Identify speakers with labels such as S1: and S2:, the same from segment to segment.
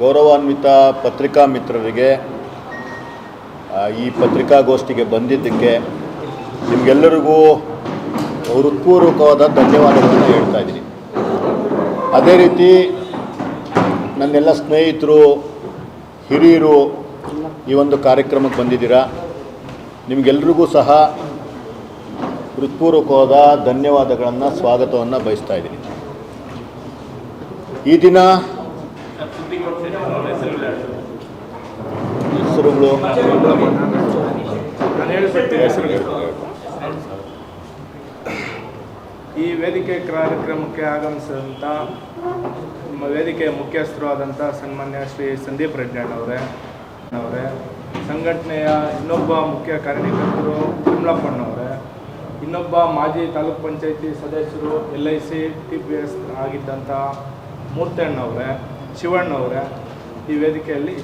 S1: ಗೌರವಾನ್ವಿತ ಪತ್ರಿಕಾ ಮಿತ್ರರಿಗೆ ಈ ಪತ್ರಿಕಾಗೋಷ್ಠಿಗೆ ಬಂದಿದ್ದಕ್ಕೆ ನಿಮಗೆಲ್ಲರಿಗೂ ಹೃತ್ಪೂರ್ವಕವಾದ ಧನ್ಯವಾದಗಳನ್ನು ಹೇಳ್ತಾ ಇದ್ದೀನಿ. ಅದೇ ರೀತಿ ನನ್ನೆಲ್ಲ ಸ್ನೇಹಿತರು, ಹಿರಿಯರು ಈ ಒಂದು ಕಾರ್ಯಕ್ರಮಕ್ಕೆ ಬಂದಿದ್ದೀರಾ? ನಿಮಗೆಲ್ರಿಗೂ ಸಹ ಹೃತ್ಪೂರ್ವಕವಾದ ಧನ್ಯವಾದಗಳನ್ನು, ಸ್ವಾಗತವನ್ನು ಬಯಸ್ತಾ ಇದ್ದೀನಿ. ಈ ದಿನ ಹೆಸರುಗಳು
S2: ಈ ವೇದಿಕೆ ಕಾರ್ಯಕ್ರಮಕ್ಕೆ ಆಗಮಿಸಿದಂಥ ನಮ್ಮ ವೇದಿಕೆಯ ಮುಖ್ಯಸ್ಥರು ಆದಂಥ ಸನ್ಮಾನ್ಯ ಶ್ರೀ ಸಂದೀಪ್ ರೆಡ್ಡಣ್ಣವರೇ ಅವರೇ ಸಂಘಟನೆಯ ಇನ್ನೊಬ್ಬ ಮುಖ್ಯ ಕಾರ್ಯಕರ್ತರು ತಿಮ್ಮಳಪ್ಪಣ್ಣವರೇ. ಇನ್ನೊಬ್ಬ ಮಾಜಿ ತಾಲೂಕ್ ಪಂಚಾಯಿತಿ ಸದಸ್ಯರು L I C, T P S ಆಗಿದ್ದಂಥ ಮೂರ್ತಣ್ಣವರೇ ಶಿವಣ್ಣವರೇ ಈ ವೇದಿಕೆಯಲ್ಲಿ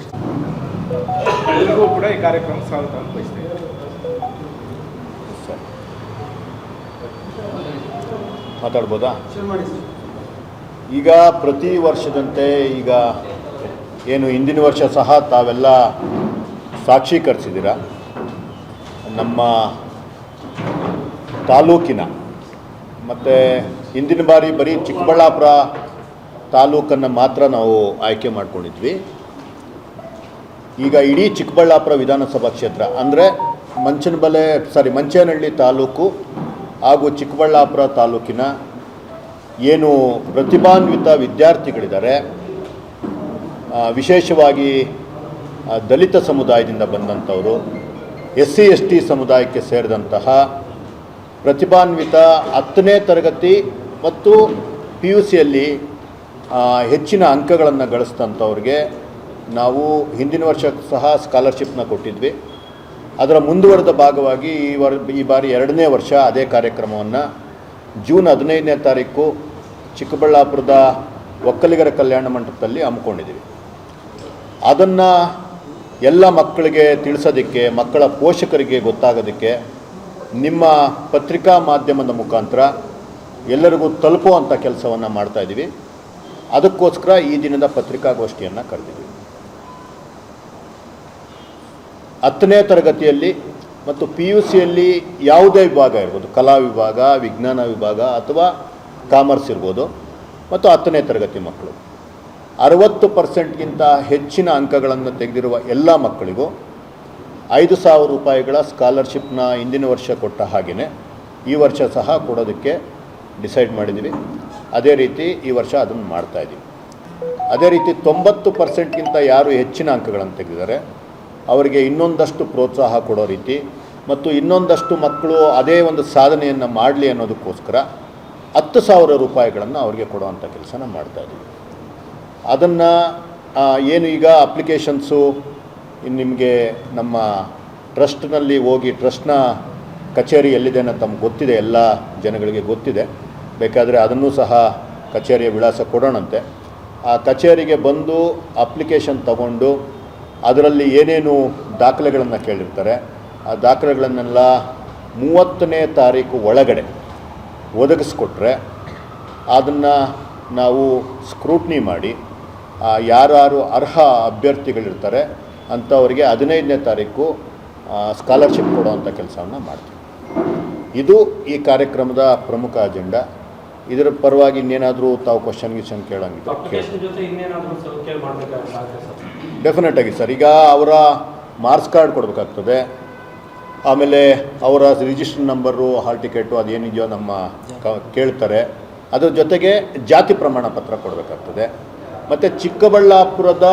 S2: ಎಲ್ಲರಿಗೂ ಕೂಡ ಈ ಕಾರ್ಯಕ್ರಮ ಸ್ವಾಗತ ಬಯಸ್ತೇನೆ.
S1: ಮಾತಾಡ್ಬೋದಾ? ಈಗ ಪ್ರತಿ ವರ್ಷದಂತೆ ಈಗ ಏನು ಹಿಂದಿನ ವರ್ಷ ಸಹ ತಾವೆಲ್ಲ ಸಾಕ್ಷೀಕರಿಸಿದ್ದೀರ ನಮ್ಮ ತಾಲೂಕಿನ ಮತ್ತು ಹಿಂದಿನ ಬಾರಿ ಬರೀ ಚಿಕ್ಕಬಳ್ಳಾಪುರ ತಾಲೂಕನ್ನು ಮಾತ್ರ ನಾವು ಆಯ್ಕೆ ಮಾಡಿಕೊಂಡಿದ್ವಿ. ಈಗ ಇಡೀ ಚಿಕ್ಕಬಳ್ಳಾಪುರ ವಿಧಾನಸಭಾ ಕ್ಷೇತ್ರ, ಅಂದರೆ ಮಂಚನಬಲೆ ಸಾರಿ ಮಂಚೇನಹಳ್ಳಿ ತಾಲೂಕು ಹಾಗೂ ಚಿಕ್ಕಬಳ್ಳಾಪುರ ತಾಲೂಕಿನ ಏನು ಪ್ರತಿಭಾನ್ವಿತ ವಿದ್ಯಾರ್ಥಿಗಳಿದ್ದಾರೆ ವಿಶೇಷವಾಗಿ ದಲಿತ ಸಮುದಾಯದಿಂದ ಬಂದಂಥವರು ಎಸ್ ಸಿ ಎಸ್ ಟಿ ಸಮುದಾಯಕ್ಕೆ ಸೇರಿದಂತಹ ಪ್ರತಿಭಾನ್ವಿತ ಹತ್ತನೇ ತರಗತಿ ಮತ್ತು ಪಿ ಯು ಸಿಯಲ್ಲಿ ಹೆಚ್ಚಿನ ಅಂಕಗಳನ್ನು ಗಳಿಸಿದಂಥವ್ರಿಗೆ ನಾವು ಹಿಂದಿನ ವರ್ಷ ಸಹ ಸ್ಕಾಲರ್ಶಿಪ್ನ ಕೊಟ್ಟಿದ್ವಿ. ಅದರ ಮುಂದುವರೆದ ಭಾಗವಾಗಿ ಈ ವರ್, ಈ ಬಾರಿ ಎರಡನೇ ವರ್ಷ ಅದೇ ಕಾರ್ಯಕ್ರಮವನ್ನು ಜೂನ್ ಹದಿನೈದನೇ ತಾರೀಕು ಚಿಕ್ಕಬಳ್ಳಾಪುರದ ಒಕ್ಕಲಿಗರ ಕಲ್ಯಾಣ ಮಂಟಪದಲ್ಲಿ ಹಮ್ಮಿಕೊಂಡಿದ್ದೀವಿ. ಅದನ್ನು ಎಲ್ಲ ಮಕ್ಕಳಿಗೆ ತಿಳಿಸೋದಕ್ಕೆ, ಮಕ್ಕಳ ಪೋಷಕರಿಗೆ ಗೊತ್ತಾಗೋದಕ್ಕೆ ನಿಮ್ಮ ಪತ್ರಿಕಾ ಮಾಧ್ಯಮದ ಮುಖಾಂತರ ಎಲ್ಲರಿಗೂ ತಲುಪುವಂಥ ಕೆಲಸವನ್ನು ಮಾಡ್ತಾಯಿದ್ದೀವಿ ಅದಕ್ಕೋಸ್ಕರ ಈ ದಿನದ ಪತ್ರಿಕಾಗೋಷ್ಠಿಯನ್ನು ಕರೆದಿದ್ದೀವಿ. ಹತ್ತನೇ ತರಗತಿಯಲ್ಲಿ ಮತ್ತು ಪಿ ಯು ಸಿಯಲ್ಲಿ ಯಾವುದೇ ವಿಭಾಗ ಇರ್ಬೋದು, ಕಲಾ ವಿಭಾಗ, ವಿಜ್ಞಾನ ವಿಭಾಗ ಅಥವಾ ಕಾಮರ್ಸ್ ಇರ್ಬೋದು, ಮತ್ತು ಹತ್ತನೇ ತರಗತಿ ಮಕ್ಕಳು. ಅರವತ್ತು ಪರ್ಸೆಂಟ್ಗಿಂತ ಹೆಚ್ಚಿನ ಅಂಕಗಳನ್ನು ತೆಗೆದಿರುವ ಎಲ್ಲ ಮಕ್ಕಳಿಗೂ ಐದು ಸಾವಿರ ರೂಪಾಯಿಗಳ ಸ್ಕಾಲರ್ಶಿಪ್ನ ಹಿಂದಿನ ವರ್ಷ ಕೊಟ್ಟ ಹಾಗೆಯೇ ಈ ವರ್ಷ ಸಹ ಕೊಡೋದಕ್ಕೆ ಡಿಸೈಡ್ ಮಾಡಿದ್ದೀವಿ. ಅದೇ ರೀತಿ ಈ ವರ್ಷ ಅದನ್ನು ಮಾಡ್ತಾಯಿದ್ದೀವಿ ಅದೇ ರೀತಿ ತೊಂಬತ್ತು ಪರ್ಸೆಂಟ್ಗಿಂತ ಯಾರು ಹೆಚ್ಚಿನ ಅಂಕಗಳನ್ನು ತೆಗೆದಿದ್ದಾರೆ. ಅವರಿಗೆ ಇನ್ನೊಂದಷ್ಟು ಪ್ರೋತ್ಸಾಹ ಕೊಡೋ ರೀತಿ ಮತ್ತು ಇನ್ನೊಂದಷ್ಟು ಮಕ್ಕಳು ಅದೇ ಒಂದು ಸಾಧನೆಯನ್ನು ಮಾಡಲಿ ಅನ್ನೋದಕ್ಕೋಸ್ಕರ ಹತ್ತು ಸಾವಿರ ರೂಪಾಯಿಗಳನ್ನು ಅವರಿಗೆ ಕೊಡುವಂಥ ಕೆಲಸನ ಮಾಡ್ತಾಯಿದ್ದೀವಿ ಅದನ್ನು ಏನು ಈಗ ಅಪ್ಲಿಕೇಶನ್ಸು ನಿಮಗೆ ನಮ್ಮ ಟ್ರಸ್ಟ್ನಲ್ಲಿ ಹೋಗಿ ಟ್ರಸ್ಟ್ನ ಕಚೇರಿ ಎಲ್ಲಿದೆ ಅನ್ನೋ ತಮ್ಗೆ ಗೊತ್ತಿದೆ, ಎಲ್ಲ ಜನಗಳಿಗೆ ಗೊತ್ತಿದೆ. ಬೇಕಾದರೆ ಅದನ್ನೂ ಸಹ ಕಚೇರಿಯ ವಿಳಾಸ ಕೊಡೋಣಂತೆ. ಆ ಕಚೇರಿಗೆ ಬಂದು ಅಪ್ಲಿಕೇಶನ್ ತಗೊಂಡು ಅದರಲ್ಲಿ ಏನೇನು ದಾಖಲೆಗಳನ್ನು ಕೇಳಿರ್ತಾರೆ, ಆ ದಾಖಲೆಗಳನ್ನೆಲ್ಲ ಮೂವತ್ತನೇ ತಾರೀಕು ಒಳಗಡೆ ಒದಗಿಸ್ಕೊಟ್ರೆ ಅದನ್ನು ನಾವು ಸ್ಕ್ರೂಟ್ನಿ ಮಾಡಿ ಯಾರ್ಯಾರು ಅರ್ಹ ಅಭ್ಯರ್ಥಿಗಳಿರ್ತಾರೆ ಅಂಥವರಿಗೆ ಹದಿನೈದನೇ ತಾರೀಕು ಸ್ಕಾಲರ್ಶಿಪ್ ಕೊಡುವಂಥ ಕೆಲಸವನ್ನು ಮಾಡ್ತೀವಿ. ಇದು ಈ ಕಾರ್ಯಕ್ರಮದ ಪ್ರಮುಖ ಅಜೆಂಡಾ. ಇದರ ಪರವಾಗಿ ಇನ್ನೇನಾದರೂ ತಾವು ಕ್ವಶನ್ ಗಿಶನ್
S3: ಕೇಳೋಂಗಿಲ್ಲ
S1: ಡೆಫಿನೆಟ್ ಆಗಿ ಸರ್. ಈಗ ಅವರ ಮಾರ್ಕ್ಸ್ ಕಾರ್ಡ್ ಕೊಡಬೇಕಾಗ್ತದೆ. ಆಮೇಲೆ ಅವರ ರಿಜಿಸ್ಟರ್ ನಂಬರು ಹಾಲ್ ಟಿಕೆಟು ಅದೇನಿದೆಯೋ ನಮ್ಮ ಕ ಕೇಳ್ತಾರೆ. ಅದರ ಜೊತೆಗೆ ಜಾತಿ ಪ್ರಮಾಣ ಪತ್ರ ಕೊಡಬೇಕಾಗ್ತದೆ. ಮತ್ತು ಚಿಕ್ಕಬಳ್ಳಾಪುರದ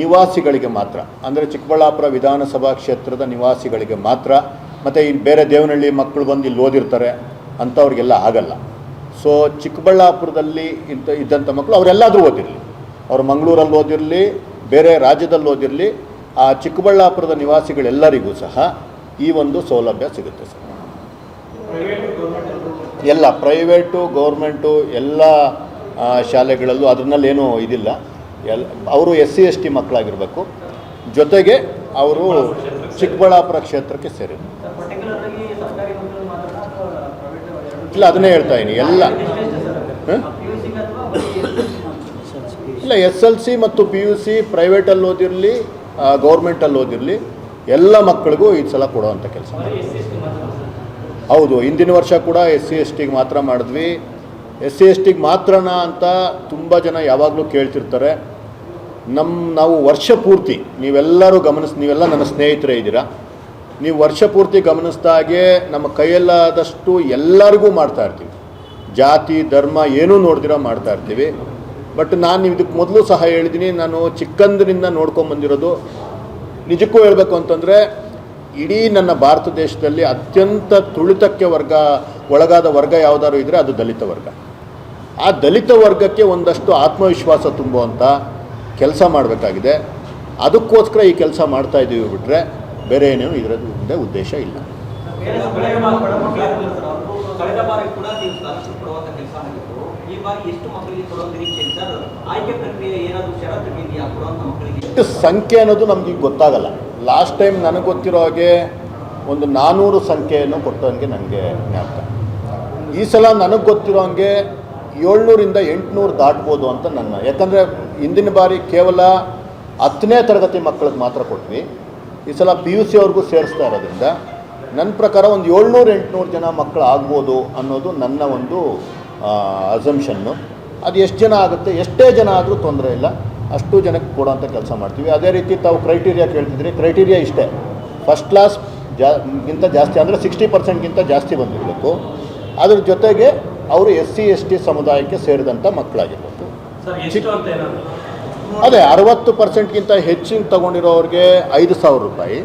S1: ನಿವಾಸಿಗಳಿಗೆ ಮಾತ್ರ ಅಂದರೆ ಚಿಕ್ಕಬಳ್ಳಾಪುರ ವಿಧಾನಸಭಾ ಕ್ಷೇತ್ರದ ನಿವಾಸಿಗಳಿಗೆ ಮಾತ್ರ ಮತ್ತು ಈ ಬೇರೆ ದೇವನಹಳ್ಳಿ ಮಕ್ಕಳು ಬಂದು ಇಲ್ಲಿ ಓದಿರ್ತಾರೆ ಅಂಥವ್ರಿಗೆಲ್ಲ ಆಗಲ್ಲ. ಸೊ ಚಿಕ್ಕಬಳ್ಳಾಪುರದಲ್ಲಿ ಇಂಥ ಇದ್ದಂಥ ಮಕ್ಕಳು ಅವರೆಲ್ಲಾದರೂ ಓದಿರಲಿ. ಅವರು ಮಂಗಳೂರಲ್ಲಿ ಓದಿರಲಿ, ಬೇರೆ ರಾಜ್ಯದಲ್ಲಿ ಓದಿರಲಿ, ಆ ಚಿಕ್ಕಬಳ್ಳಾಪುರದ ನಿವಾಸಿಗಳೆಲ್ಲರಿಗೂ ಸಹ ಈ ಒಂದು ಸೌಲಭ್ಯ ಸಿಗುತ್ತೆ ಸರ್. ಎಲ್ಲ ಪ್ರೈವೇಟು, ಗೌರ್ಮೆಂಟು, ಎಲ್ಲ ಶಾಲೆಗಳಲ್ಲೂ ಅದರಲ್ಲೇನೂ ಇದಿಲ್ಲ. ಎಲ್, ಅವರು ಎಸ್ ಸಿ ಎಸ್ ಟಿ ಮಕ್ಕಳಾಗಿರಬೇಕು. ಜೊತೆಗೆ ಅವರು ಚಿಕ್ಕಬಳ್ಳಾಪುರ ಕ್ಷೇತ್ರಕ್ಕೆ ಸೇರಿ
S3: ಪರ್ಟಿಕ್ಯುಲರ್ ಆಗಿ ಸರ್ಕಾರಿ ಮಕ್ಕಳು ಮಾತ್ರ ಅಥವಾ ಪ್ರೈವೇಟ್
S1: ಇಲ್ಲ, ಅದನ್ನೇ ಹೇಳ್ತಾ ಇದ್ದೀನಿ ಎಲ್ಲ. ಇಲ್ಲ, ಎಸ್ ಎಲ್ ಸಿ ಮತ್ತು ಪಿ ಯು ಸಿ ಪ್ರೈವೇಟಲ್ಲಿ ಓದಿರಲಿ ಗೌರ್ಮೆಂಟಲ್ಲಿ ಓದಿರಲಿ, ಎಲ್ಲ ಮಕ್ಕಳಿಗೂ ಈ ಸಲ ಕೊಡುವಂಥ ಕೆಲಸ. ಹೌದು, ಹಿಂದಿನ ವರ್ಷ ಕೂಡ ಎಸ್ ಸಿ ಎಸ್ ಟಿಗೆ ಮಾತ್ರ ಮಾಡಿದ್ವಿ. ಎಸ್ ಸಿ ಎಸ್ ಟಿಗೆ ಮಾತ್ರನಾ ಅಂತ ತುಂಬ ಜನ ಯಾವಾಗಲೂ ಕೇಳ್ತಿರ್ತಾರೆ. ನಮ್ಮ ನಾವು ವರ್ಷ ಪೂರ್ತಿ ನೀವೆಲ್ಲರೂ ಗಮನಿಸಿ, ನೀವೆಲ್ಲ ನನ್ನ ಸ್ನೇಹಿತರೇ ಇದ್ದೀರಾ? ನೀವು ವರ್ಷ ಪೂರ್ತಿ ಗಮನಿಸ್ದಾಗೆ ನಮ್ಮ ಕೈಯಲ್ಲಾದಷ್ಟು ಎಲ್ಲರಿಗೂ ಮಾಡ್ತಾ ಇರ್ತೀವಿ. ಜಾತಿ, ಧರ್ಮ ಏನೂ ನೋಡ್ದಿರ ಮಾಡ್ತಾ ಇರ್ತೀವಿ. ಬಟ್ ನಾನು ಇದಕ್ಕೆ ಮೊದಲು ಸಹ ಹೇಳಿದ್ದೀನಿ ನಾನು ಚಿಕ್ಕಂದಿನಿಂದ ನೋಡ್ಕೊಂಬಂದಿರೋದು ನಿಜಕ್ಕೂ ಹೇಳಬೇಕು ಅಂತಂದರೆ, ಇಡೀ ನನ್ನ ಭಾರತ ದೇಶದಲ್ಲಿ ಅತ್ಯಂತ ತುಳಿತಕ್ಕೆ ವರ್ಗ, ಒಳಗಾದ ವರ್ಗ ಯಾವುದಾದ್ರು ಇದ್ದರೆ ಅದು ದಲಿತ ವರ್ಗ. ಆ ದಲಿತ ವರ್ಗಕ್ಕೆ ಒಂದಷ್ಟು ಆತ್ಮವಿಶ್ವಾಸ ತುಂಬುವಂಥ ಕೆಲಸ ಮಾಡಬೇಕಾಗಿದೆ. ಅದಕ್ಕೋಸ್ಕರ ಈ ಕೆಲಸ ಮಾಡ್ತಾ ಇದ್ದೀವಿ ಬಿಟ್ಟರೆ ಬೇರೆ ಏನೇನು ಇದರದ್ದು ಮುಂದೆ ಉದ್ದೇಶ ಇಲ್ಲ.
S3: ಎಷ್ಟು
S1: ಸಂಖ್ಯೆ ಅನ್ನೋದು ನಮ್ಗೆ ಈಗ ಗೊತ್ತಾಗಲ್ಲ. ಲಾಸ್ಟ್ ಟೈಮ್ ನನಗೆ ಗೊತ್ತಿರೋ ಹಾಗೆ ಒಂದು ನಾನ್ನೂರು ಸಂಖ್ಯೆಯನ್ನು ಕೊಟ್ಟಂಗೆ ನನಗೆ ಜ್ಞಾಪಕ. ಈ ಸಲ ನನಗೆ ಗೊತ್ತಿರೋ ಹಾಗೆ ಏಳ್ನೂರಿಂದ ಎಂಟುನೂರು ದಾಟ್ಬೋದು ಅಂತ ನನ್ನ ಯಾಕಂದರೆ ಹಿಂದಿನ ಬಾರಿ ಕೇವಲ ಹತ್ತನೇ ತರಗತಿ ಮಕ್ಕಳಿಗೆ ಮಾತ್ರ ಕೊಟ್ವಿ. ಈ ಸಲ ಪಿ ಯು ಸಿ ಅವ್ರಿಗೂ ಸೇರಿಸ್ತಾ ಇರೋದ್ರಿಂದ ನನ್ನ ಪ್ರಕಾರ ಒಂದು ಏಳ್ನೂರು, ಎಂಟುನೂರು ಜನ ಮಕ್ಕಳು ಆಗ್ಬೋದು ಅನ್ನೋದು ನನ್ನ ಒಂದು ಅಸಂಪ್ಷನ್ನು ಅದು ಎಷ್ಟು ಜನ ಆಗುತ್ತೆ, ಎಷ್ಟೇ ಜನ ಆದರೂ ತೊಂದರೆ ಇಲ್ಲ. ಅಷ್ಟು ಜನಕ್ಕೆ ಕೊಡೋಂಥ ಕೆಲಸ ಮಾಡ್ತೀವಿ. ಅದೇ ರೀತಿ ತಾವು ಕ್ರೈಟೀರಿಯಾ ಕೇಳ್ತಿದ್ರಿ. ಕ್ರೈಟೀರಿಯಾ ಇಷ್ಟೇ. ಫಸ್ಟ್ ಕ್ಲಾಸ್ ಜಾ, ಗಿಂತ ಜಾಸ್ತಿ ಅಂದರೆ ಸಿಕ್ಸ್ಟಿ ಪರ್ಸೆಂಟ್ಗಿಂತ ಜಾಸ್ತಿ ಬಂದಿರಬೇಕು. ಅದ್ರ ಜೊತೆಗೆ ಅವರು ಎಸ್ ಸಿ ಎಸ್ ಟಿ ಸಮುದಾಯಕ್ಕೆ ಸೇರಿದಂಥ ಮಕ್ಕಳಾಗಿರ್ಬೇಕು ಅದೇ ಅರವತ್ತು ಪರ್ಸೆಂಟ್ಗಿಂತ ಹೆಚ್ಚಿನ ತಗೊಂಡಿರೋರಿಗೆ ಐದು ಸಾವಿರ ರೂಪಾಯಿ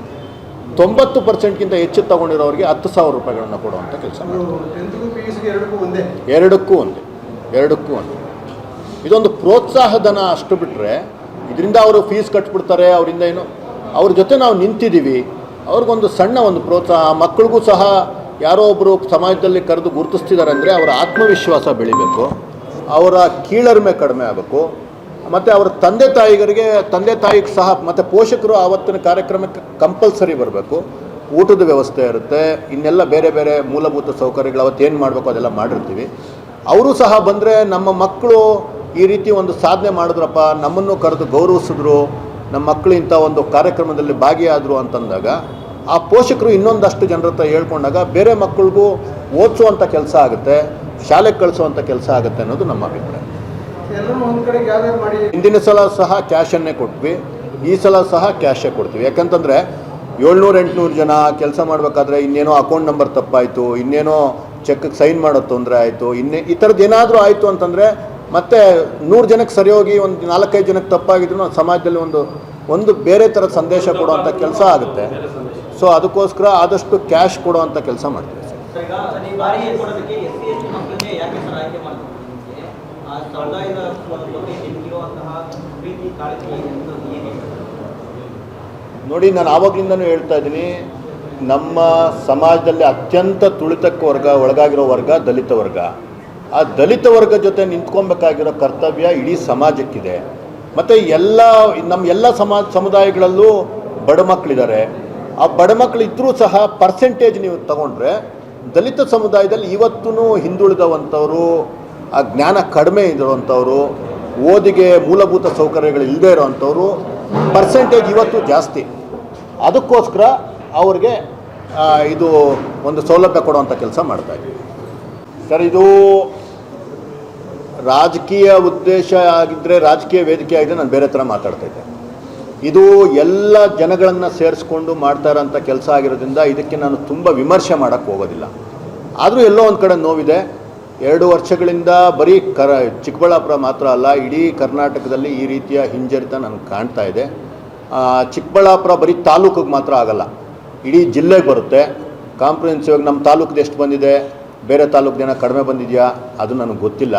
S1: ತೊಂಬತ್ತು ಪರ್ಸೆಂಟ್ಗಿಂತ ಹೆಚ್ಚು ತಗೊಂಡಿರೋರಿಗೆ ಹತ್ತು ಸಾವಿರ ರೂಪಾಯಿಗಳನ್ನು ಕೊಡುವಂಥ ಕೆಲಸ
S4: ಒಂದೇ?
S1: ಎರಡಕ್ಕೂ ಒಂದೇ ಎರಡಕ್ಕೂ ಒಂದೇ. ಇದೊಂದು ಪ್ರೋತ್ಸಾಹಧನ ಅಷ್ಟು ಬಿಟ್ಟರೆ ಇದರಿಂದ ಅವರು ಫೀಸ್ ಕಟ್ಬಿಡ್ತಾರೆ ಅವರಿಂದ ಏನು ಅವ್ರ ಜೊತೆ ನಾವು ನಿಂತಿದ್ದೀವಿ ಅವ್ರಿಗೊಂದು ಸಣ್ಣ ಒಂದು ಪ್ರೋತ್ಸಾಹ ಮಕ್ಕಳಿಗೂ ಸಹ ಯಾರೋ ಒಬ್ಬರು ಸಮಾಜದಲ್ಲಿ ಕರೆದು ಗುರುತಿಸ್ತಿದ್ದಾರೆ ಅಂದರೆ ಅವರ ಆತ್ಮವಿಶ್ವಾಸ ಬೆಳಿಬೇಕು ಅವರ ಕೀಳರಿಮೆ ಕಡಿಮೆ ಆಗಬೇಕು ಮತ್ತು ಅವರ ತಂದೆ ತಾಯಿಗರಿಗೆ ತಂದೆ ತಾಯಿಗೆ ಸಹ ಮತ್ತು ಪೋಷಕರು ಆವತ್ತಿನ ಕಾರ್ಯಕ್ರಮಕ್ಕೆ ಕಂಪಲ್ಸರಿ ಬರಬೇಕು. ಊಟದ ವ್ಯವಸ್ಥೆ ಇರುತ್ತೆ. ಇನ್ನೆಲ್ಲ ಬೇರೆ ಬೇರೆ ಮೂಲಭೂತ ಸೌಕರ್ಯಗಳು ಅವತ್ತು ಏನು ಮಾಡಬೇಕು ಅದೆಲ್ಲ ಮಾಡಿರ್ತೀವಿ. ಅವರು ಸಹ ಬಂದರೆ ನಮ್ಮ ಮಕ್ಕಳು ಈ ರೀತಿ ಒಂದು ಸಾಧನೆ ಮಾಡಿದ್ರಪ್ಪ, ನಮ್ಮನ್ನು ಕರೆದು ಗೌರವಿಸಿದ್ರು, ನಮ್ಮ ಮಕ್ಕಳು ಇಂಥ ಒಂದು ಕಾರ್ಯಕ್ರಮದಲ್ಲಿ ಭಾಗಿಯಾದರು ಅಂತಂದಾಗ ಆ ಪೋಷಕರು ಇನ್ನೊಂದಷ್ಟು ಜನರ ಹತ್ರ ಹೇಳ್ಕೊಂಡಾಗ ಬೇರೆ ಮಕ್ಕಳಿಗೂ ಓದಿಸುವಂಥ ಕೆಲಸ ಆಗುತ್ತೆ, ಶಾಲೆಗೆ ಕಳಿಸುವಂಥ ಕೆಲಸ ಆಗುತ್ತೆ ಅನ್ನೋದು ನಮ್ಮ ಅಭಿಪ್ರಾಯ. ಹಿಂದಿನ ಸಲ ಸಹ ಕ್ಯಾಶನ್ನೇ ಕೊಟ್ವಿ ಈ ಸಲ ಸಹ ಕ್ಯಾಶೇ ಕೊಡ್ತೀವಿ. ಯಾಕಂತಂದರೆ ಏಳ್ನೂರು ಎಂಟುನೂರು ಜನ ಕೆಲಸ ಮಾಡಬೇಕಾದ್ರೆ ಇನ್ನೇನೋ ಅಕೌಂಟ್ ನಂಬರ್ ತಪ್ಪಾಯಿತು ಇನ್ನೇನೋ ಚೆಕ್ಗೆ ಸೈನ್ ಮಾಡೋ ತೊಂದರೆ ಆಯಿತು ಇನ್ನೇ ಈ ಥರದ್ದು ಏನಾದರೂ ಆಯಿತು ಅಂತಂದರೆ ಮತ್ತೆ ನೂರು ಜನಕ್ಕೆ ಸರಿ ಹೋಗಿ ಒಂದು ನಾಲ್ಕೈದು ಜನಕ್ಕೆ ತಪ್ಪಾಗಿದ್ರು ಸಮಾಜದಲ್ಲಿ ಒಂದು ಒಂದು ಬೇರೆ ಥರದ ಸಂದೇಶ ಕೊಡುವಂಥ ಕೆಲಸ ಆಗುತ್ತೆ. ಸೊ ಅದಕ್ಕೋಸ್ಕರ ಆದಷ್ಟು ಕ್ಯಾಶ್ ಕೊಡುವಂಥ ಕೆಲಸ ಮಾಡ್ತೀವಿ. ಸರ್
S3: ಸರ್ ಈಗ ಈ ಬಾರಿ ಕೊಡೋದಕ್ಕೆ ಎಸ್ ಸಿ ಎಸ್ ಟಿ ಮಕ್ಕಳನ್ನೇ ಯಾಕೆ ಸರ್ ಆಯ್ಕೆ ಮಾಡ್ತಾರೆ ನಿಮಗೆ
S1: ನೋಡಿ, ನಾನು ಆವಾಗಲಿಂದನೂ ಹೇಳ್ತಾ ಇದ್ದೀನಿ, ನಮ್ಮ ಸಮಾಜದಲ್ಲಿ ಅತ್ಯಂತ ತುಳಿತಕ್ಕೆ ವರ್ಗ, ಒಳಗಾಗಿರೋ ವರ್ಗ ದಲಿತ ವರ್ಗ. ಆ ದಲಿತ ವರ್ಗ ಜೊತೆ ನಿಂತ್ಕೊಬೇಕಾಗಿರೋ ಕರ್ತವ್ಯ ಇಡೀ ಸಮಾಜಕ್ಕಿದೆ. ಮತ್ತು ಎಲ್ಲ, ನಮ್ಮ ಎಲ್ಲ ಸಮಾಜ ಸಮುದಾಯಗಳಲ್ಲೂ ಬಡ ಮಕ್ಕಳಿದ್ದಾರೆ ಆ ಬಡ ಮಕ್ಕಳು ಇದ್ದರೂ ಸಹ ಪರ್ಸೆಂಟೇಜ್ ನೀವು ತಗೊಂಡ್ರೆ ದಲಿತ ಸಮುದಾಯದಲ್ಲಿ ಇವತ್ತೂ ಹಿಂದುಳಿದವಂಥವರು ಆ ಜ್ಞಾನ ಕಡಿಮೆ ಇರುವಂಥವ್ರು, ಓದಿಗೆ ಮೂಲಭೂತ ಸೌಕರ್ಯಗಳು ಇಲ್ಲದೇ ಇರೋವಂಥವ್ರು ಪರ್ಸೆಂಟೇಜ್ ಇವತ್ತು ಜಾಸ್ತಿ. ಅದಕ್ಕೋಸ್ಕರ ಅವ್ರಿಗೆ ಇದು ಒಂದು ಸೌಲಭ್ಯ ಕೊಡುವಂಥ ಕೆಲಸ ಮಾಡ್ತಾ ಸರ್, ಇದು ರಾಜಕೀಯ ಉದ್ದೇಶ ಆಗಿದ್ದರೆ ರಾಜಕೀಯ ವೇದಿಕೆ ಆಗಿದ್ರೆ ನಾನು ಬೇರೆ ಥರ ಮಾತಾಡ್ತಾ ಇದ್ದೆ. ಇದು ಎಲ್ಲ ಜನಗಳನ್ನು ಸೇರಿಸ್ಕೊಂಡು ಮಾಡ್ತಾ ಇರೋಂಥ ಕೆಲಸ ಆಗಿರೋದ್ರಿಂದ ಇದಕ್ಕೆ ನಾನು ತುಂಬ ವಿಮರ್ಶೆ ಮಾಡೋಕ್ಕೆ ಹೋಗೋದಿಲ್ಲ. ಆದರೂ ಎಲ್ಲೋ ಒಂದು ಕಡೆ ನೋವಿದೆ. ಎರಡು ವರ್ಷಗಳಿಂದ ಬರೀ ಕರ, ಚಿಕ್ಕಬಳ್ಳಾಪುರ ಮಾತ್ರ ಅಲ್ಲ, ಇಡೀ ಕರ್ನಾಟಕದಲ್ಲಿ ಈ ರೀತಿಯ ಹಿಂಜರಿತ ನನಗೆ ಕಾಣ್ತಾ ಇದೆ. ಚಿಕ್ಕಬಳ್ಳಾಪುರ ಬರೀ ತಾಲೂಕಿಗೆ ಮಾತ್ರ ಆಗಲ್ಲ, ಇಡೀ ಜಿಲ್ಲೆಗೆ ಬರುತ್ತೆ. ಕಾಂಪ್ರಿಹೆನ್ಸಿವ್ ಆಗಿ ನಮ್ಮ ತಾಲೂಕ್ದು ಎಷ್ಟು ಬಂದಿದೆ, ಬೇರೆ ತಾಲೂಕಿನ ಕಡಿಮೆ ಬಂದಿದೆಯಾ, ಅದು ನನಗೆ ಗೊತ್ತಿಲ್ಲ.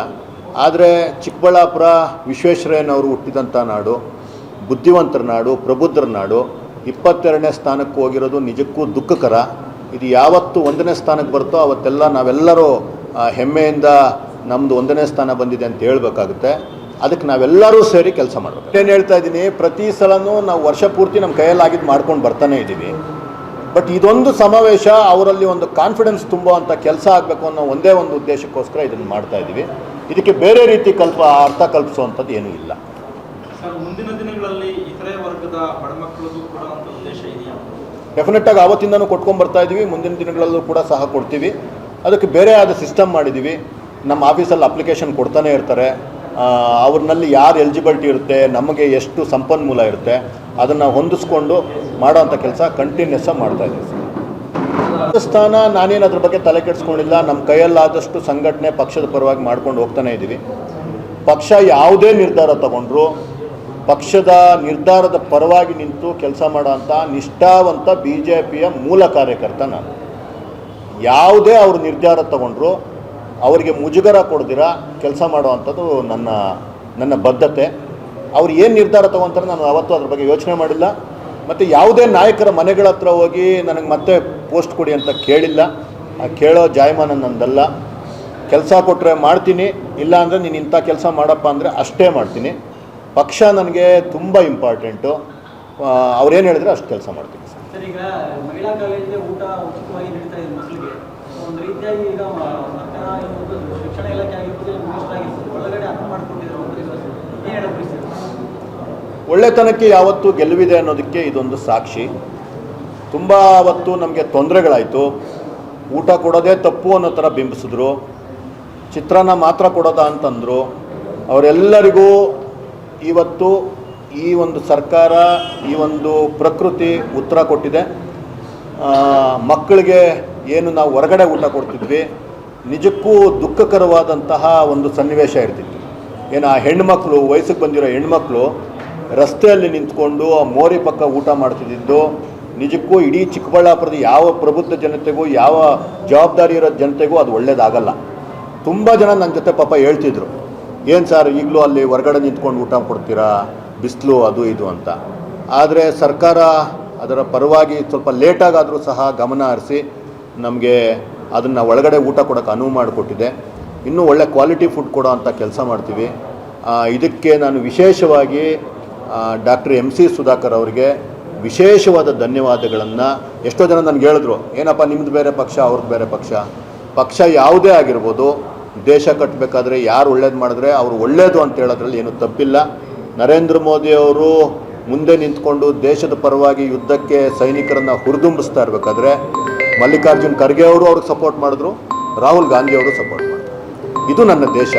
S1: ಆದರೆ ಚಿಕ್ಕಬಳ್ಳಾಪುರ ವಿಶ್ವೇಶ್ವರಯ್ಯನವರು ಹುಟ್ಟಿದಂಥ ನಾಡು, ಬುದ್ಧಿವಂತರ ನಾಡು, ಪ್ರಬುದ್ಧರ ನಾಡು, ಇಪ್ಪತ್ತೆರಡನೇ ಸ್ಥಾನಕ್ಕೆ ಹೋಗಿರೋದು ನಿಜಕ್ಕೂ ದುಃಖಕರ. ಇದು ಯಾವತ್ತು ಒಂದನೇ ಸ್ಥಾನಕ್ಕೆ ಬರುತ್ತೋ ಅವತ್ತೆಲ್ಲ ನಾವೆಲ್ಲರೂ ಹೆಮ್ಮೆಯಿಂದ ನಮ್ಮದು ಒಂದನೇ ಸ್ಥಾನ ಬಂದಿದೆ ಅಂತ ಹೇಳಬೇಕಾಗುತ್ತೆ. ಅದಕ್ಕೆ ನಾವೆಲ್ಲರೂ ಸೇರಿ ಕೆಲಸ ಮಾಡಬೇಕು. ಏನು ಹೇಳ್ತಾ ಇದ್ದೀನಿ ಪ್ರತಿ ಸಲನೂ ನಾವು ವರ್ಷ ಪೂರ್ತಿ ನಮ್ಮ ಕೈಯಲ್ಲಾಗಿದ್ದು ಮಾಡ್ಕೊಂಡು ಬರ್ತಾನೆ ಇದ್ದೀವಿ. ಬಟ್ ಇದೊಂದು ಸಮಾವೇಶ ಅವರಲ್ಲಿ ಒಂದು ಕಾನ್ಫಿಡೆನ್ಸ್ ತುಂಬುವಂಥ ಕೆಲಸ ಆಗಬೇಕು ಅನ್ನೋ ಒಂದೇ ಒಂದು ಉದ್ದೇಶಕ್ಕೋಸ್ಕರ ಇದನ್ನು ಮಾಡ್ತಾ ಇದ್ದೀವಿ. ಇದಕ್ಕೆ ಬೇರೆ ರೀತಿ ಕಲ್ಪ ಅರ್ಥ ಕಲ್ಪಿಸುವಂಥದ್ದು ಏನೂ ಇಲ್ಲ.
S5: ವರ್ಗದ ಬಡಮಕ್ಕಳಿಗೂ ಕೂಡ ಅಂತ ಉದ್ದೇಶ ಇದೆಯಾ?
S1: ಡೆಫಿನೆಟ್ಟಾಗಿ ಆವತ್ತಿಂದನೂ ಕೊಟ್ಕೊಂಡು ಬರ್ತಾ ಇದ್ದೀವಿ ಮುಂದಿನ ದಿನಗಳಲ್ಲೂ ಕೂಡ ಸಹ ಕೊಡ್ತೀವಿ. ಅದಕ್ಕೆ ಬೇರೆ ಆದ ಸಿಸ್ಟಮ್ ಮಾಡಿದ್ದೀವಿ ನಮ್ಮ ಆಫೀಸಲ್ಲಿ ಅಪ್ಲಿಕೇಶನ್ ಕೊಡ್ತಾನೆ ಇರ್ತಾರೆ. ಅವ್ರನ್ನಲ್ಲಿ ಯಾರು ಎಲಿಜಿಬಿಲಿಟಿ ಇರುತ್ತೆ, ನಮಗೆ ಎಷ್ಟು ಸಂಪನ್ಮೂಲ ಇರುತ್ತೆ, ಅದನ್ನು ಹೊಂದಿಸ್ಕೊಂಡು ಮಾಡೋವಂಥ ಕೆಲಸ ಕಂಟಿನ್ಯೂಸ್ ಮಾಡ್ತಾ ಇದ್ದೀವಿ. ಸರ್ ಸ್ಥಾನ ನಾನೇನು ಅದ್ರ ಬಗ್ಗೆ ತಲೆ ಕೆಡಿಸ್ಕೊಂಡಿಲ್ಲ. ನಮ್ಮ ಕೈಯಲ್ಲಾದಷ್ಟು ಸಂಘಟನೆ ಪಕ್ಷದ ಪರವಾಗಿ ಮಾಡ್ಕೊಂಡು ಹೋಗ್ತಾನೆ ಇದ್ದೀವಿ ಪಕ್ಷ ಯಾವುದೇ ನಿರ್ಧಾರ ತಗೊಂಡ್ರು, ಪಕ್ಷದ ನಿರ್ಧಾರದ ಪರವಾಗಿ ನಿಂತು ಕೆಲಸ ಮಾಡೋವಂಥ ನಿಷ್ಠಾವಂತ ಬಿ ಜೆ ಮೂಲ ಕಾರ್ಯಕರ್ತ ನಾನು. ಯಾವುದೇ ಅವರು ನಿರ್ಧಾರ ತಗೊಂಡ್ರು ಅವರಿಗೆ ಮುಜುಗರ ಕೊಡ್ದಿರ, ಕೆಲಸ ಮಾಡುವಂಥದ್ದು ನನ್ನ ನನ್ನ ಬದ್ಧತೆ. ಅವ್ರು ಏನು ನಿರ್ಧಾರ ತಗೊತಾರೆ ನಾನು ಅವತ್ತು ಅದ್ರ ಬಗ್ಗೆ ಯೋಚನೆ ಮಾಡಿಲ್ಲ. ಮತ್ತು ಯಾವುದೇ ನಾಯಕರ ಮನೆಗಳ ಹತ್ರ ಹೋಗಿ ನನಗೆ ಮತ್ತೆ ಪೋಸ್ಟ್ ಕೊಡಿ ಅಂತ ಕೇಳಿಲ್ಲ. ಆ ಕೇಳೋ ಜಾಯಮಾನ ನಂದಲ್ಲ. ಕೆಲಸ ಕೊಟ್ಟರೆ ಮಾಡ್ತೀನಿ, ಇಲ್ಲ ಅಂದರೆ ನೀನು ಇಂಥ ಕೆಲಸ ಮಾಡಪ್ಪ ಅಂದರೆ ಅಷ್ಟೇ ಮಾಡ್ತೀನಿ. ಪಕ್ಷ ನನಗೆ ತುಂಬ ಇಂಪಾರ್ಟೆಂಟು ಅವ್ರೇನು ಹೇಳಿದ್ರೆ ಅಷ್ಟು ಕೆಲಸ ಮಾಡ್ತೀನಿ. ಸರ್
S3: ಸರ್ ಈಗ ಮಹಿಳಾ ಕಾಲೇಜಿಗೆ ಊಟ ಉಚಿತವಾಗಿ ನೀಡ್ತಾ ಇದೆ ಮಕ್ಕಳಿಗೆ ಒಂದು ರೀತಿಯಾಗಿ ಈಗ ಮಕ್ಕಳ ಆಗಿರ್ಬೋದು ಶಿಕ್ಷಣ ಇಲಾಖೆ ಆಗಿರ್ಬೋದು ಮಿನಿಸ್ಟರ್ ಆಗಿರ್ಬೋದು, ಒಳಗಡೆ ಅರ್ಥ ಮಾಡ್ಕೊಂಡಿದ್ದಾರೆ ಒಂದು ಏನು ಹೇಳೋ ಪರಿಸ್ಥಿತಿ
S1: ಒಳ್ಳೆತನಕ್ಕೆ ಯಾವತ್ತೂ ಗೆಲುವಿದೆ ಅನ್ನೋದಕ್ಕೆ ಇದೊಂದು ಸಾಕ್ಷಿ. ತುಂಬ ಅವತ್ತು ನಮಗೆ ತೊಂದರೆಗಳಾಯಿತು. ಊಟ ಕೊಡೋದೇ ತಪ್ಪು ಅನ್ನೋ ಥರ ಬಿಂಬಿಸಿದ್ರು. ಚಿತ್ರಾನ್ನ ಮಾತ್ರ ಕೊಡೋದಾ ಅಂತಂದರು. ಅವರೆಲ್ಲರಿಗೂ ಇವತ್ತು ಈ ಒಂದು ಸರ್ಕಾರ, ಈ ಒಂದು ಪ್ರಕೃತಿ ಉತ್ತರ ಕೊಟ್ಟಿದೆ. ಮಕ್ಕಳಿಗೆ ಏನು ನಾವು ಹೊರಗಡೆ ಊಟ ಕೊಡ್ತಿದ್ವಿ, ನಿಜಕ್ಕೂ ದುಃಖಕರವಾದಂತಹ ಒಂದು ಸನ್ನಿವೇಶ ಇರ್ತಿತ್ತು. ಏನು ಆ ಹೆಣ್ಮಕ್ಳು, ವಯಸ್ಸಿಗೆ ಬಂದಿರೋ ಹೆಣ್ಮಕ್ಳು ರಸ್ತೆಯಲ್ಲಿ ನಿಂತ್ಕೊಂಡು ಆ ಮೋರಿ ಪಕ್ಕ ಊಟ ಮಾಡ್ತಿದ್ದಿದ್ದು, ನಿಜಕ್ಕೂ ಇಡೀ ಚಿಕ್ಕಬಳ್ಳಾಪುರದ ಯಾವ ಪ್ರಬುದ್ಧ ಜನತೆಗೂ, ಯಾವ ಜವಾಬ್ದಾರಿ ಇರೋ ಜನತೆಗೂ ಅದು ಒಳ್ಳೇದಾಗಲ್ಲ. ತುಂಬ ಜನ ನನ್ನ ಜೊತೆ ಪಾಪ ಹೇಳ್ತಿದ್ರು, ಏನು ಸರ್ ಈಗಲೂ ಅಲ್ಲಿ ಹೊರಗಡೆ ನಿಂತ್ಕೊಂಡು ಊಟ ಕೊಡ್ತೀರಾ? ಬಿಸಿಲು ಅದು ಇದು ಅಂತ. ಆದರೆ ಸರ್ಕಾರ ಅದರ ಪರವಾಗಿ ಸ್ವಲ್ಪ ಲೇಟಾಗಾದರೂ ಸಹ ಗಮನ ಹರಿಸಿ ನಮಗೆ ಅದನ್ನು ಒಳಗಡೆ ಊಟ ಕೊಡೋಕ್ಕೆ ಅನುವು ಮಾಡಿಕೊಟ್ಟಿದೆ. ಇನ್ನೂ ಒಳ್ಳೆ ಕ್ವಾಲಿಟಿ ಫುಡ್ ಕೊಡೋ ಅಂತ ಕೆಲಸ ಮಾಡ್ತೀವಿ. ಇದಕ್ಕೆ ನಾನು ವಿಶೇಷವಾಗಿ ಡಾಕ್ಟರ್ ಎಂ ಸಿ ಸುಧಾಕರ್ ಅವರಿಗೆ ವಿಶೇಷವಾದ ಧನ್ಯವಾದಗಳನ್ನು ಎಷ್ಟೋ ಜನ ನನಗೆ ಹೇಳಿದ್ರು. ಏನಪ್ಪ ನಿಮ್ಮದು ಬೇರೆ ಪಕ್ಷ ಅವ್ರದ್ದು ಬೇರೆ ಪಕ್ಷ. ಪಕ್ಷ ಯಾವುದೇ ಆಗಿರ್ಬೋದು, ದೇಶ ಕಟ್ಟಬೇಕಾದ್ರೆ ಯಾರು ಒಳ್ಳೇದು ಮಾಡಿದ್ರೆ ಅವರು ಒಳ್ಳೇದು ಅಂತ ಹೇಳೋದ್ರಲ್ಲಿ ಏನು ತಪ್ಪಿಲ್ಲ. ನರೇಂದ್ರ ಮೋದಿ ಅವರು ಮುಂದೆ ನಿಂತ್ಕೊಂಡು ದೇಶದ ಪರವಾಗಿ ಯುದ್ಧಕ್ಕೆ ಸೈನಿಕರನ್ನು ಹುರಿದುಂಬಿಸ್ತಾ ಇರಬೇಕಾದ್ರೆ ಮಲ್ಲಿಕಾರ್ಜುನ್ ಖರ್ಗೆ ಅವರು ಅವ್ರಿಗೆ ಸಪೋರ್ಟ್ ಮಾಡಿದ್ರು ರಾಹುಲ್ ಗಾಂಧಿ ಅವರು ಸಪೋರ್ಟ್ ಮಾಡಿದ್ರು. ಇದು ನನ್ನ ದೇಶ.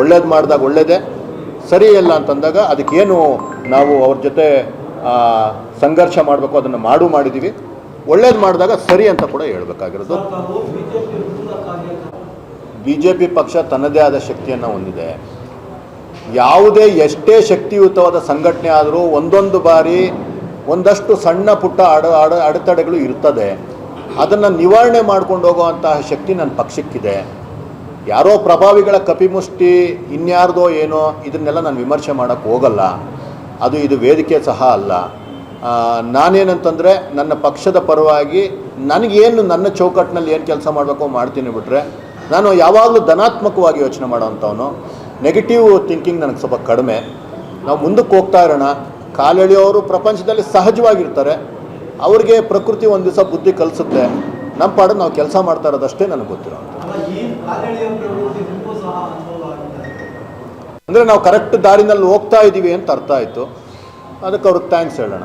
S1: ಒಳ್ಳೇದು ಮಾಡಿದಾಗ ಒಳ್ಳೇದೇ ಸರಿ ಇಲ್ಲ ಅಂತಂದಾಗ ಅದಕ್ಕೇನು ನಾವು ಅವ್ರ ಜೊತೆ ಸಂಘರ್ಷ ಮಾಡಬೇಕು ಅದನ್ನು ಮಾಡು ಮಾಡಿದ್ದೀವಿ ಒಳ್ಳೇದು ಮಾಡಿದಾಗ ಸರಿ ಅಂತ ಕೂಡ ಹೇಳಬೇಕಾಗಿರೋದು. ಬಿ ಜೆ ಪಿ ಪಕ್ಷ ತನ್ನದೇ ಆದ ಶಕ್ತಿಯನ್ನು ಹೊಂದಿದೆ. ಯಾವುದೇ ಎಷ್ಟೇ ಶಕ್ತಿಯುತವಾದ ಸಂಘಟನೆ ಆದರೂ ಒಂದೊಂದು ಬಾರಿ ಒಂದಷ್ಟು ಸಣ್ಣ ಪುಟ್ಟ ಅಡ ಅಡ, ಅಡೆತಡೆಗಳು ಇರ್ತದೆ. ಅದನ್ನು ನಿವಾರಣೆ ಮಾಡ್ಕೊಂಡು ಹೋಗುವಂತಹ ಶಕ್ತಿ ನನ್ನ ಪಕ್ಷಕ್ಕಿದೆ. ಯಾರೋ ಪ್ರಭಾವಿಗಳ ಕಪಿಮುಷ್ಟಿ ಇನ್ಯಾರ್ದೋ ಏನೋ ಇದನ್ನೆಲ್ಲ ನಾನು ವಿಮರ್ಶೆ ಮಾಡೋಕ್ಕೆ ಹೋಗಲ್ಲ. ಅದು ಇದು ವೇದಿಕೆ ಸಹ ಅಲ್ಲ. ನಾನೇನಂತಂದರೆ ನನ್ನ ಪಕ್ಷದ ಪರವಾಗಿ ನನಗೇನು ನನ್ನ ಚೌಕಟ್ಟಿನಲ್ಲಿ ಏನು ಕೆಲಸ ಮಾಡಬೇಕೋ ಮಾಡ್ತೀನಿ ಬಿಟ್ಟರೆ ನಾನು ಯಾವಾಗಲೂ ಧನಾತ್ಮಕವಾಗಿ ಯೋಚನೆ ಮಾಡೋವಂಥವನು. ನೆಗೆಟಿವ್ ಥಿಂಕಿಂಗ್ ನನಗೆ ಸ್ವಲ್ಪ ಕಡಿಮೆ. ನಾವು ಮುಂದಕ್ಕೆ ಹೋಗ್ತಾ ಇರೋಣ. ಕಾಲೆಳೆಯೋರು ಪ್ರಪಂಚದಲ್ಲಿ ಸಹಜವಾಗಿರ್ತಾರೆ. ಅವ್ರಿಗೆ ಪ್ರಕೃತಿ ಒಂದು ದಿವಸ ಬುದ್ಧಿ ಕಲಿಸುತ್ತೆ. ನಮ್ಮ ಪಾಡು ನಾವು ಕೆಲಸ ಮಾಡ್ತಾ ಇರೋದಷ್ಟೇ ನನಗೆ ಗೊತ್ತಿರೋ ಅಂದರೆ ನಾವು ಕರೆಕ್ಟ್ ದಾರಿನಲ್ಲಿ ಹೋಗ್ತಾ ಇದ್ದೀವಿ ಅಂತ ಅರ್ಥ ಆಯಿತು. ಅದಕ್ಕೆ ಅವ್ರಿಗೆ ಥ್ಯಾಂಕ್ಸ್ ಹೇಳೋಣ.